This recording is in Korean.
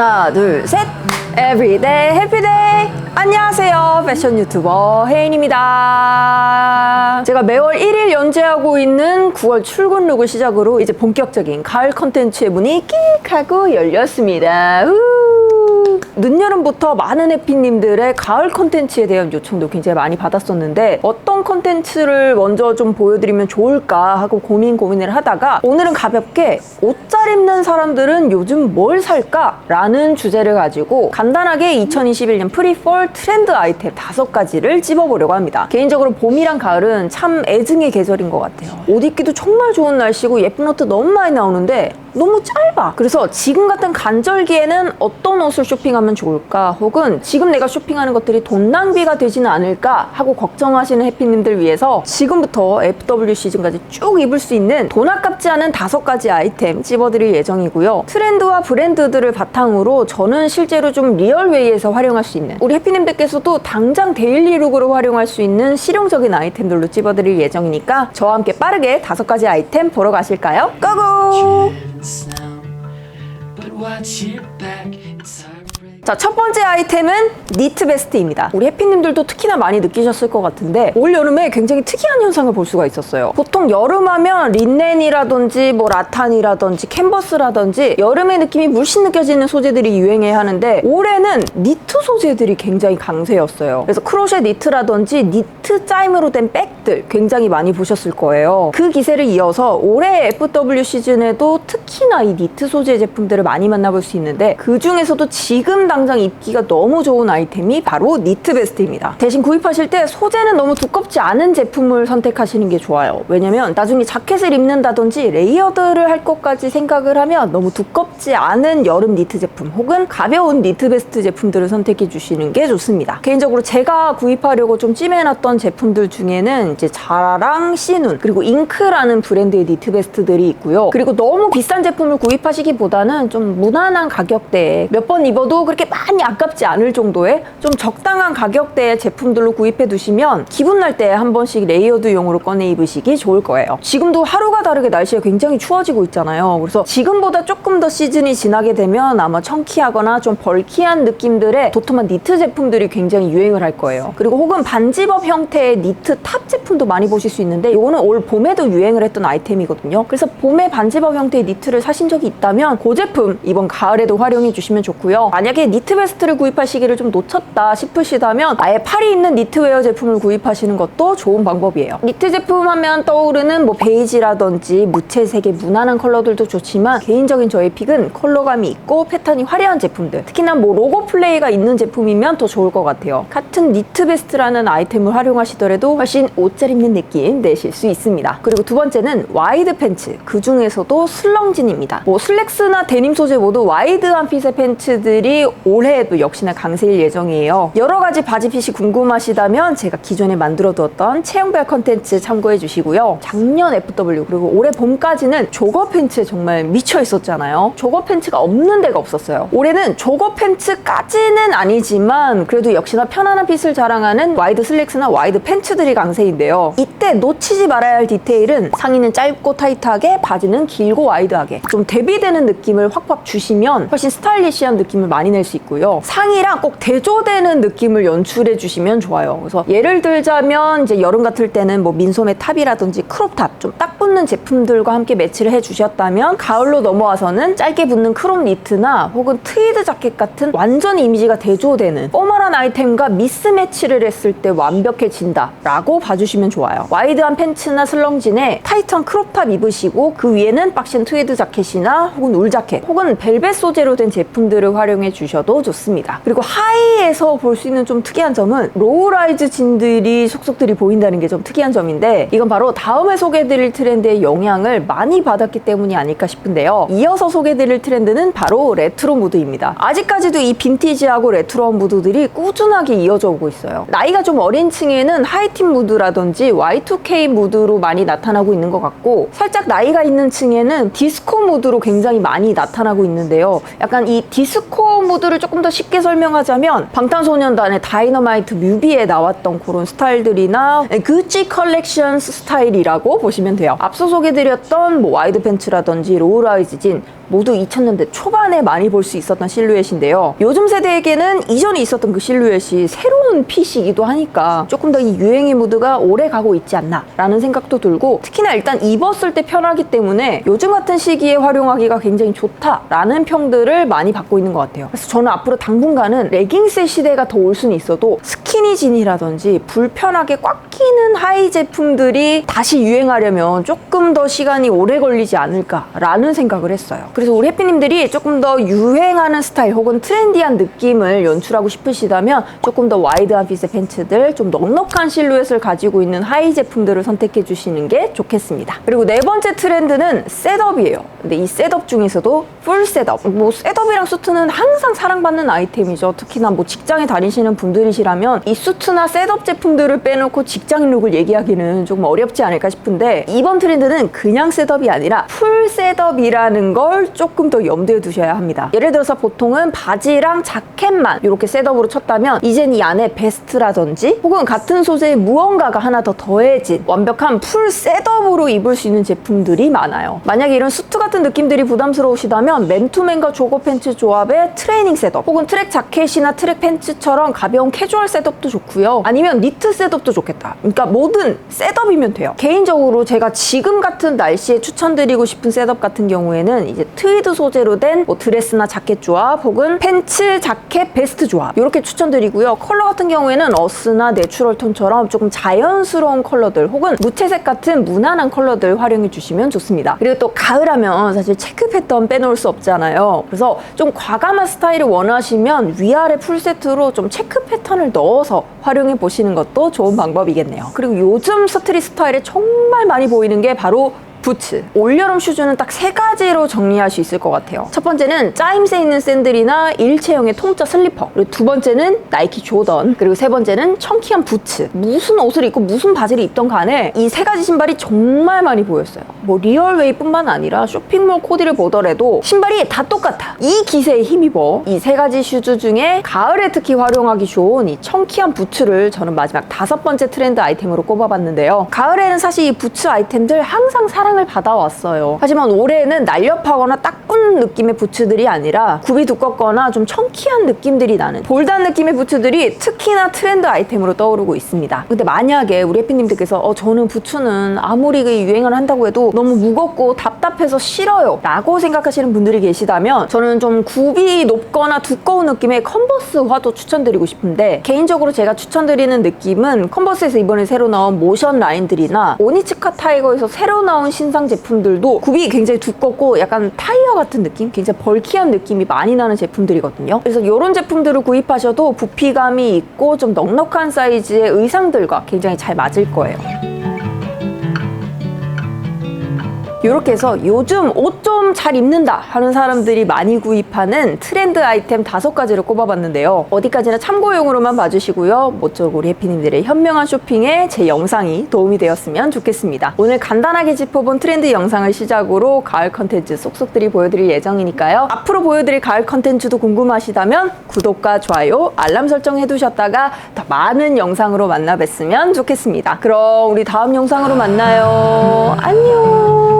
하나, 둘, 셋. Happy Day. 안녕하세요. 패션 유튜버 혜인입니다. 제가 매월 1일 연재하고 있는 9월 출근 룩을 시작으로 이제 본격적인 가을 컨텐츠의 문이 끽 하고 열렸습니다. 우! 늦여름부터 많은 해피님들의 가을 컨텐츠에 대한 요청도 굉장히 많이 받았었는데 어떤 컨텐츠를 먼저 좀 보여드리면 좋을까 하고 고민 고민을 하다가 오늘은 가볍게 옷 잘 입는 사람들은 요즘 뭘 살까? 라는 주제를 가지고 간단하게 2021년 프리폴 트렌드 아이템 다섯 가지를 찝어보려고 합니다. 개인적으로 봄이랑 가을은 참 애증의 계절인 것 같아요. 옷 입기도 정말 좋은 날씨고 예쁜 옷도 너무 많이 나오는데 너무 짧아. 그래서 지금 같은 간절기에는 어떤 옷을 쇼핑하면 좋을까? 혹은 지금 내가 쇼핑하는 것들이 돈 낭비가 되지는 않을까? 하고 걱정하시는 해피님들 위해서 지금부터 FW 시즌까지 쭉 입을 수 있는 돈 아깝지 않은 다섯 가지 아이템 찝어드릴 예정이고요. 트렌드와 브랜드들을 바탕으로 저는 실제로 좀 리얼웨이에서 활용할 수 있는 우리 해피님들께서도 당장 데일리룩으로 활용할 수 있는 실용적인 아이템들로 찝어드릴 예정이니까 저와 함께 빠르게 다섯 가지 아이템 보러 가실까요? 고고! Sound. But watch your back, it's hard. 자, 첫 번째 아이템은 니트 베스트입니다. 우리 해피님들도 특히나 많이 느끼셨을 것 같은데 올 여름에 굉장히 특이한 현상을 볼 수가 있었어요. 보통 여름하면 린넨이라든지 뭐 라탄이라든지 캔버스라든지 여름의 느낌이 물씬 느껴지는 소재들이 유행해야 하는데 올해는 니트 소재들이 굉장히 강세였어요. 그래서 크로셰 니트라든지 니트 짜임으로 된 백들 굉장히 많이 보셨을 거예요. 그 기세를 이어서 올해 FW 시즌에도 특히나 이 니트 소재 제품들을 많이 만나볼 수 있는데 그 중에서도 지금 당장 입기가 너무 좋은 아이템이 바로 니트 베스트입니다. 대신 구입하실 때 소재는 너무 두껍지 않은 제품을 선택하시는 게 좋아요. 왜냐면 나중에 자켓을 입는다든지 레이어드를 할 것까지 생각을 하면 너무 두껍지 않은 여름 니트 제품 혹은 가벼운 니트 베스트 제품들을 선택해 주시는 게 좋습니다. 개인적으로 제가 구입하려고 좀 찜해놨던 제품들 중에는 이제 자라랑 시눈 그리고 잉크라는 브랜드의 니트 베스트들이 있고요. 그리고 너무 비싼 제품을 구입하시기보다는 좀 무난한 가격대에 몇 번 입어도 그렇게 많이 아깝지 않을 정도의 좀 적당한 가격대의 제품들로 구입해 두시면 기분 날 때 한 번씩 레이어드용으로 꺼내 입으시기 좋을 거예요. 지금도 하루가 다르게 날씨가 굉장히 추워지고 있잖아요. 그래서 지금보다 조금 더 시즌이 지나게 되면 아마 청키하거나 좀 벌키한 느낌들의 도톰한 니트 제품들이 굉장히 유행을 할 거예요. 그리고 혹은 반집업 형태의 니트 탑 제품도 많이 보실 수 있는데 이거는 올 봄에도 유행을 했던 아이템이거든요. 그래서 봄에 반집업 형태의 니트를 사신 적이 있다면 그 제품 이번 가을에도 활용해 주시면 좋고요. 만약에 니트 베스트를 구입하시기를 좀 놓쳤다 싶으시다면 아예 팔이 있는 니트웨어 제품을 구입하시는 것도 좋은 방법이에요. 니트 제품 하면 떠오르는 뭐 베이지라든지 무채색의 무난한 컬러들도 좋지만 개인적인 저의 픽은 컬러감이 있고 패턴이 화려한 제품들 특히나 뭐 로고 플레이가 있는 제품이면 더 좋을 것 같아요. 같은 니트 베스트라는 아이템을 활용하시더라도 훨씬 옷 잘 입는 느낌 내실 수 있습니다. 그리고 두 번째는 와이드 팬츠 그 중에서도 슬렁진입니다. 뭐 슬랙스나 데님 소재 모두 와이드한 핏의 팬츠들이 올해에도 역시나 강세일 예정이에요. 여러 가지 바지 핏이 궁금하시다면 제가 기존에 만들어 두었던 체형별 컨텐츠 참고해 주시고요. 작년 FW 그리고 올해 봄까지는 조거 팬츠에 정말 미쳐 있었잖아요. 조거 팬츠가 없는 데가 없었어요. 올해는 조거 팬츠까지는 아니지만 그래도 역시나 편안한 핏을 자랑하는 와이드 슬랙스나 와이드 팬츠들이 강세인데요. 이때 놓치지 말아야 할 디테일은 상의는 짧고 타이트하게 바지는 길고 와이드하게 좀 대비되는 느낌을 확확 주시면 훨씬 스타일리시한 느낌을 많이 낼 수 있고요. 상의랑 꼭 대조되는 느낌을 연출해 주시면 좋아요. 그래서 예를 들자면 이제 여름 같을 때는 뭐 민소매 탑이라든지 크롭탑 좀 딱 붙는 제품들과 함께 매치를 해 주셨다면 가을로 넘어와서는 짧게 붙는 크롭 니트나 혹은 트위드 자켓 같은 완전 이미지가 대조되는 포멀한 아이템과 미스매치를 했을 때 완벽해진다 라고 봐주시면 좋아요. 와이드한 팬츠나 슬렁진에 타이트한 크롭탑 입으시고 그 위에는 빡신 트위드 자켓이나 혹은 울 자켓 혹은 벨벳 소재로 된 제품들을 활용해 주셔 도 좋습니다. 그리고 하이에서 볼 수 있는 좀 특이한 점은 로우라이즈 진들이 속속들이 보인다는 게 좀 특이한 점인데 이건 바로 다음에 소개해드릴 트렌드의 영향을 많이 받았기 때문이 아닐까 싶은데요. 이어서 소개해드릴 트렌드는 바로 레트로 무드입니다. 아직까지도 이 빈티지하고 레트로한 무드들이 꾸준하게 이어져 오고 있어요. 나이가 좀 어린 층에는 하이틴 무드라든지 Y2K 무드로 많이 나타나고 있는 것 같고 살짝 나이가 있는 층에는 디스코 무드로 굉장히 많이 나타나고 있는데요. 약간 이 디스코 모드를 조금 더 쉽게 설명하자면 방탄소년단의 다이너마이트 뮤비에 나왔던 그런 스타일들이나 구찌 컬렉션 스타일이라고 보시면 돼요. 앞서 소개드렸던 뭐 와이드 팬츠라든지 로우라이즈 진 모두 2000년대 초반에 많이 볼 수 있었던 실루엣인데요. 요즘 세대에게는 이전에 있었던 그 실루엣이 새로운 핏이기도 하니까 조금 더 이 유행의 무드가 오래 가고 있지 않나라는 생각도 들고 특히나 일단 입었을 때 편하기 때문에 요즘 같은 시기에 활용하기가 굉장히 좋다라는 평들을 많이 받고 있는 것 같아요. 그래서 저는 앞으로 당분간은 레깅스의 시대가 더 올 수는 있어도 스키니진이라든지 불편하게 꽉 끼는 하이 제품들이 다시 유행하려면 조금 더 시간이 오래 걸리지 않을까라는 생각을 했어요. 그래서 우리 해피님들이 조금 더 유행하는 스타일 혹은 트렌디한 느낌을 연출하고 싶으시다면 조금 더 와이드한 핏의 팬츠들, 좀 넉넉한 실루엣을 가지고 있는 하이 제품들을 선택해 주시는 게 좋겠습니다. 그리고 네 번째 트렌드는 셋업이에요. 근데 이 셋업 중에서도 풀 셋업. 뭐 셋업이랑 수트는 항상 사랑받는 아이템이죠. 특히나 뭐 직장에 다니시는 분들이시라면 이 수트나 셋업 제품들을 빼놓고 직장인 룩을 얘기하기는 조금 어렵지 않을까 싶은데 이번 트렌드는 그냥 셋업이 아니라 풀 셋업이라는 걸 조금 더 염두에 두셔야 합니다. 예를 들어서 보통은 바지랑 자켓만 이렇게 셋업으로 쳤다면 이젠 이 안에 베스트라든지 혹은 같은 소재의 무언가가 하나 더 더해진 완벽한 풀 셋업으로 입을 수 있는 제품들이 많아요. 만약에 이런 수트 같은 느낌들이 부담스러우시다면 맨투맨과 조거 팬츠 조합의 트 레이닝 셋업 혹은 트랙 자켓이나 트랙 팬츠처럼 가벼운 캐주얼 셋업도 좋고요. 아니면 니트 셋업도 좋겠다. 그러니까 뭐든 셋업이면 돼요. 개인적으로 제가 지금 같은 날씨에 추천드리고 싶은 셋업 같은 경우에는 이제 트위드 소재로 된 뭐 드레스나 자켓 조합 혹은 팬츠, 자켓, 베스트 조합 이렇게 추천드리고요. 컬러 같은 경우에는 어스나 내추럴 톤처럼 조금 자연스러운 컬러들 혹은 무채색 같은 무난한 컬러들 활용해 주시면 좋습니다. 그리고 또 가을하면 사실 체크 패턴 빼놓을 수 없잖아요. 그래서 좀 과감한 스타일을 원하시면 위아래 풀세트로 좀 체크 패턴을 넣어서 활용해 보시는 것도 좋은 방법이겠네요. 그리고 요즘 스트릿 스타일에 정말 많이 보이는 게 바로 부츠. 올여름 슈즈는 딱 세 가지로 정리할 수 있을 것 같아요. 첫 번째는 짜임새 있는 샌들이나 일체형의 통짜 슬리퍼. 그리고 두 번째는 나이키 조던. 그리고 세 번째는 청키한 부츠. 무슨 옷을 입고 무슨 바지를 입던 간에 이 세 가지 신발이 정말 많이 보였어요. 뭐 리얼웨이뿐만 아니라 쇼핑몰 코디를 보더라도 신발이 다 똑같아. 이 기세에 힘입어. 이 세 가지 슈즈 중에 가을에 특히 활용하기 좋은 이 청키한 부츠를 저는 마지막 다섯 번째 트렌드 아이템으로 꼽아봤는데요. 가을에는 사실 이 부츠 아이템들 항상 사 랑을 받아왔어요. 하지만 올해는 날렵하거나 딱꾼 느낌의 부츠들이 아니라 굽이 두껍거나 좀 청키한 느낌들이 나는 볼드한 느낌의 부츠들이 특히나 트렌드 아이템으로 떠오르고 있습니다. 근데 만약에 우리 해피님들께서 어, 저는 부츠는 아무리 그 유행을 한다고 해도 너무 무겁고 답답해서 싫어요 라고 생각하시는 분들이 계시다면 저는 좀 굽이 높거나 두꺼운 느낌의 컨버스화도 추천드리고 싶은데 개인적으로 제가 추천드리는 느낌은 컨버스에서 이번에 새로 나온 모션 라인들이나 오니츠카 타이거에서 새로 나온 신상 제품들도 굽이 굉장히 두껍고 약간 타이어 같은 느낌? 굉장히 벌키한 느낌이 많이 나는 제품들이거든요. 그래서 이런 제품들을 구입하셔도 부피감이 있고 좀 넉넉한 사이즈의 의상들과 굉장히 잘 맞을 거예요. 이렇게 해서 요즘 옷 좀 잘 입는다 하는 사람들이 많이 구입하는 트렌드 아이템 다섯 가지를 꼽아봤는데요. 어디까지나 참고용으로만 봐주시고요. 모쪼록 우리 해피님들의 현명한 쇼핑에 제 영상이 도움이 되었으면 좋겠습니다. 오늘 간단하게 짚어본 트렌드 영상을 시작으로 가을 컨텐츠 쏙쏙들이 보여드릴 예정이니까요. 앞으로 보여드릴 가을 컨텐츠도 궁금하시다면 구독과 좋아요, 알람 설정 해두셨다가 더 많은 영상으로 만나 뵀으면 좋겠습니다. 그럼 우리 다음 영상으로 만나요. 안녕.